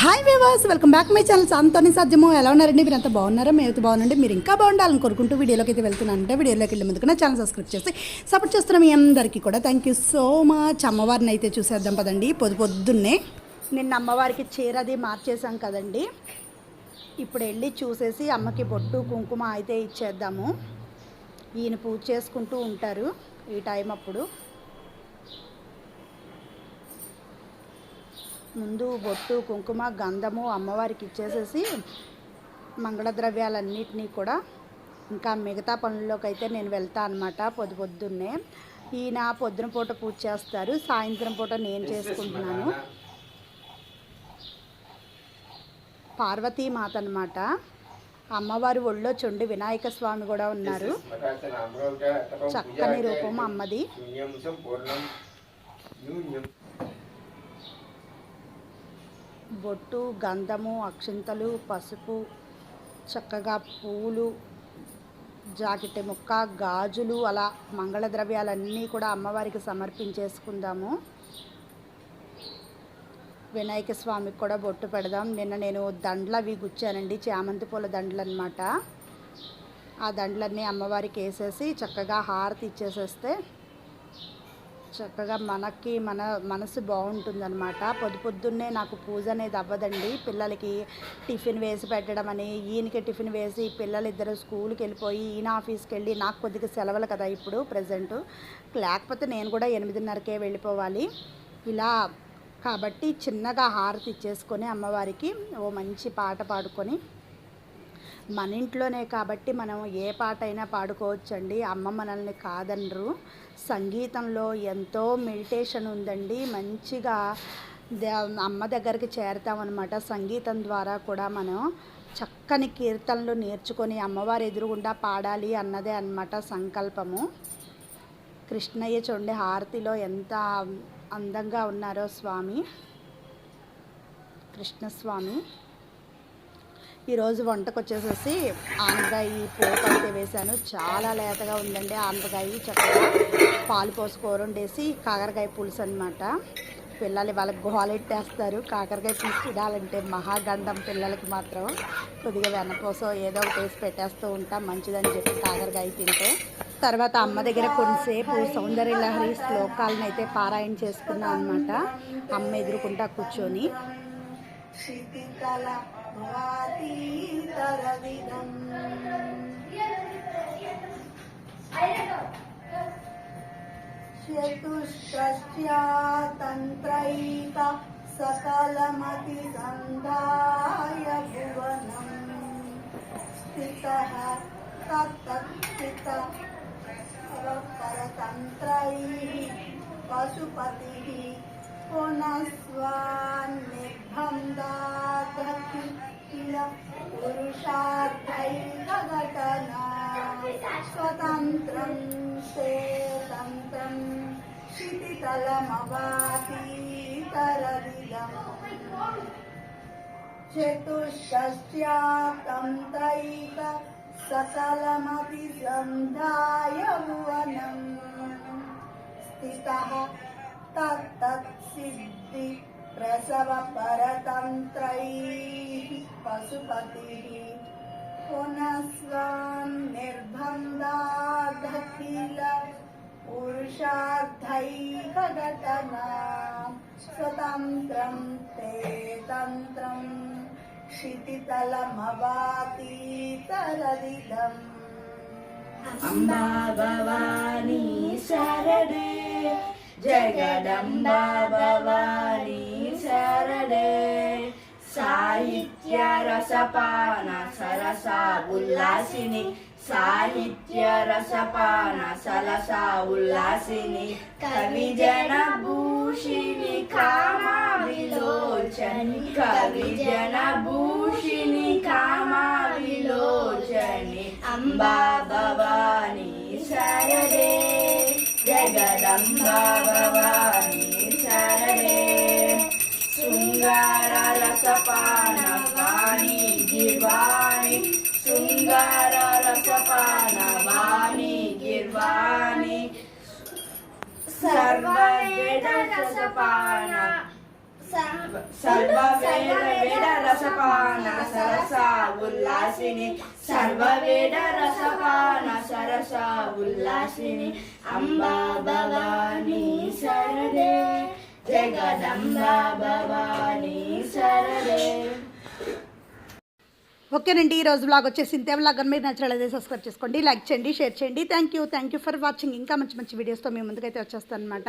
Hi వేవాస్ welcome back my channels అంతని సాధ్యము ఎలా ఉన్నారండి? మీరు అంత బాగున్నారా మేమైతే బాగుండండి మీరు ఇంకా బాగుండాలని కోరుకుంటూ వీడియోలోకి అయితే వెళ్తున్నాను అంటే వీడియోలోకి వెళ్ళే ముందుకు నా ఛానల్ సబ్స్క్రైబ్ చేసి సపోర్ట్ చేస్తున్న మీ అందరికీ కూడా థ్యాంక్ యూ సో మచ్ అమ్మవారిని అయితే చూసేద్దాం పదండి. పొద్దు పొద్దున్నే నిన్న అమ్మవారికి చీర అది మార్చేసాం కదండి. ఇప్పుడు వెళ్ళి చూసేసి అమ్మకి బొట్టు కుంకుమ అయితే ఇచ్చేద్దాము. ఈయన పూజ చేసుకుంటూ ఉంటారు ఈ టైం అప్పుడు. ముందు బొట్టు కుంకుమ గంధము అమ్మవారికి ఇచ్చేసేసి మంగళ ద్రవ్యాలన్నిటినీ కూడా ఇంకా మిగతా పనుల్లోకి అయితే నేను వెళ్తా అనమాట పొద్దు పొద్దున్నే. ఈయన పొద్దున పూట పూజ చేస్తారు సాయంత్రం పూట నేను చేసుకుంటున్నాను. పార్వతీమాత అనమాట అమ్మవారి ఒళ్ళో చుండి వినాయక స్వామి కూడా ఉన్నారు. చక్కని రూపం అమ్మది. బొట్టు గంధము అక్షింతలు పసుపు చక్కగా పూలు జాకెట్ ముక్క గాజులు అలా మంగళ ద్రవ్యాలన్నీ కూడా అమ్మవారికి సమర్పించేసుకుందాము. వినాయక స్వామికి కూడా బొట్టు పెడదాం. నిన్న నేను దండలు అవి గుచ్చానండి చామంతి పూల దండలు అనమాట ఆ దండలన్నీ అమ్మవారికి వేసేసి చక్కగా హారతి ఇచ్చేసేస్తే చక్కగా మనకి మన మనసు బాగుంటుందన్నమాట. పొద్దు పొద్దున్నే నాకు పూజ అనేది అవ్వదండి. పిల్లలకి టిఫిన్ వేసి పెట్టడం అని ఈయనకి టిఫిన్ వేసి పిల్లలు ఇద్దరు స్కూల్కి వెళ్ళిపోయి ఈయన ఆఫీస్కి వెళ్ళి నాకు కొద్దిగా సెలవులు కదా ఇప్పుడు ప్రజెంట్. లేకపోతే నేను కూడా ఎనిమిదిన్నరకే వెళ్ళిపోవాలి. ఇలా కాబట్టి చిన్నగా హారతి ఇచ్చేసుకొని అమ్మవారికి ఓ మంచి పాట పాడుకొని మన ఇంట్లోనే కాబట్టి మనం ఏ పాట అయినా పాడుకోవచ్చండి. అమ్మ మనల్ని కాదనరు. సంగీతంలో ఎంతో మెడిటేషన్ ఉందండి. మంచిగా దే- అమ్మ దగ్గరికి చేరతామన్నమాట. సంగీతం ద్వారా కూడా మనం చక్కని కీర్తనలు నేర్చుకొని అమ్మవారి ఎదురుగుండా పాడాలి అన్నదే అన్నమాట సంకల్పము. కృష్ణయ్య చూడండి హారతిలో ఎంత అందంగా ఉన్నారో స్వామి. కృష్ణస్వామి. ఈరోజు వంటకు వచ్చేసేసి ఆనపకాయ పోపు అయితే వేశాను. చాలా లేతగా ఉందండి ఆనపకాయ చక్కగా పాలు పోసి కూర వండేసి కాకరకాయ పులుసు అనమాట పిల్లలు వాళ్ళకి గోలెట్టేస్తారు కాకరకాయ తీసుకుడాలంటే మహాగండం పిల్లలకి మాత్రం. కొద్దిగా వెనకోసం ఏదో ఒకటి వేసి పెట్టేస్తూ ఉంటాం. మంచిదని చెప్పి కాకరకాయ తింటే. తర్వాత అమ్మ దగ్గర కొంతసేపు సౌందర్య లహరి శ్లోకాలను అయితే పారాయణ చేసుకున్నాం అనమాట అమ్మ ఎదురుకుంటా కూర్చొని. भवातीतरविदम् चतुष्टस्या तन्त्रैक सकलमतिसन्धाय भुवनम्। स्थितः तत्तत्स्थितः परतन्त्रैः पशुपतिः पुनस्वान्निर्बन्धादखिल మంత్రం తే తంత్రం క్షితితలమవాతీతరదిలం చతుష్టస్యాకం తైక సకలమపి సంధాయ భువనం. స్థితः తత్తత్సిద్ధి ప్రసవ పరతంత్రైः పశుపతిः. पुनः स्वान् निर्बन्धादखिल ते तन्त्रं क्षितितलमवातीतरदिदम् अम्बा भवानी शरदे जगदम्बा भवानी शरदे సాహిత్య రసపాన సరసా ఉల్లాసిని సాహిత్య రసపాన సలసా ఉల్లాసిని కవిజన భూషిణి కామా విలోచని కవిజన భూషిణి కామా విలోచని అంబా భవాని సరదే జగదంబా భవాని రసపాన గిర్వాణి శృంగార రసపాన వాణి గిర్వాణి సర్వేద రసపాన సర్వేద రసపాన సరస ఉల్లాసిని సర్వేద రసపాన సరస ఉల్లాసిని అంబా భవాని శరదే ఓకేనండి ఈ బ్లాగ్ వచ్చేసి ఇంతే బ్లాగ్ అని మీరు నచ్చినట్లయితే సబ్స్క్రైబ్ చేసుకోండి లైక్ చేయండి షేర్ చేయండి. Thank you thank you for watching ఇంకా మంచి మంచి వీడియోస్తో మీ ముందుకైతే వచ్చేస్తాను అనమాట